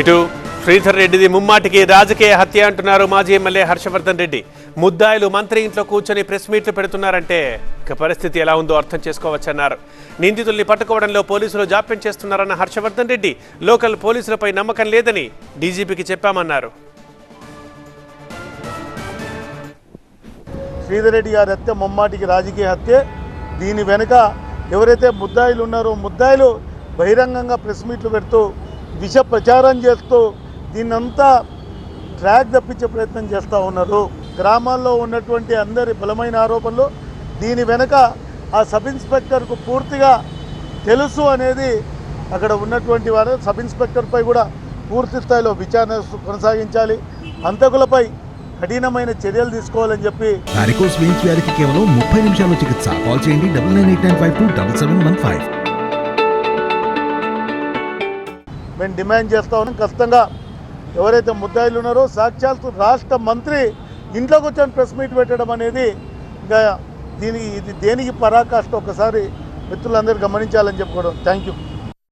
ఇటు శ్రీధర్ రెడ్డిది ముమ్మాటికి రాజకీయ హత్య అంటున్నారు మాజీ ఎమ్మెల్యే హర్షవర్ధన్ రెడ్డి. ముద్దాయిలు మంత్రి ఇంట్లో కూర్చొని ప్రెస్ మీట్లు పెడుతున్నారంటే ఇక పరిస్థితి ఎలా ఉందో అర్థం చేసుకోవచ్చన్నారు. నిందితుల్ని పట్టుకోవడంలో పోలీసులు జాప్యం చేస్తున్నారన్న హర్షవర్ధన్ రెడ్డి లోకల్ పోలీసులపై నమ్మకం లేదని డీజీపీకి చెప్పామన్నారు. శ్రీధర్ రెడ్డి గారి హత్య ముమ్మాటికి రాజకీయ హత్య దీని వెనుక ఎవరైతే ముద్దాయిలు ఉన్నారో ముద్దాయిలు బహిరంగంగా ప్రెస్ మీట్లు పెడుతూ విష ప్రచారం చేస్తూ దీన్నంతా ట్రాక్ తప్పించే ప్రయత్నం చేస్తూ ఉన్నారు. గ్రామాల్లో ఉన్నటువంటి అందరి బలమైన ఆరోపణలు దీని వెనుక ఆ సబ్ ఇన్స్పెక్టర్కు పూర్తిగా తెలుసు అనేది అక్కడ ఉన్నటువంటి వారు సబ్ ఇన్స్పెక్టర్పై కూడా పూర్తి స్థాయిలో విచారణ కొనసాగించాలి. హంతకులపై కఠినమైన చర్యలు తీసుకోవాలని చెప్పి దానికోసం కేవలం ముప్పై నిమిషాల్లో చికిత్స. కాల్ చేయండి double nine eight nine five two double seven one five. మేము డిమాండ్ చేస్తా ఉన్నాం. ఖచ్చితంగా ఎవరైతే ముద్దాయిలు ఉన్నారో సాక్షాత్తు రాష్ట్ర మంత్రి ఇంట్లో కూర్చొని ప్రెస్ మీట్ పెట్టడం అనేది ఇంకా దీనికి ఇది దేనికి పరాకాష్ట ఒకసారి మిత్రులందరూ గమనించాలని చెప్పుకోవడం. Thank you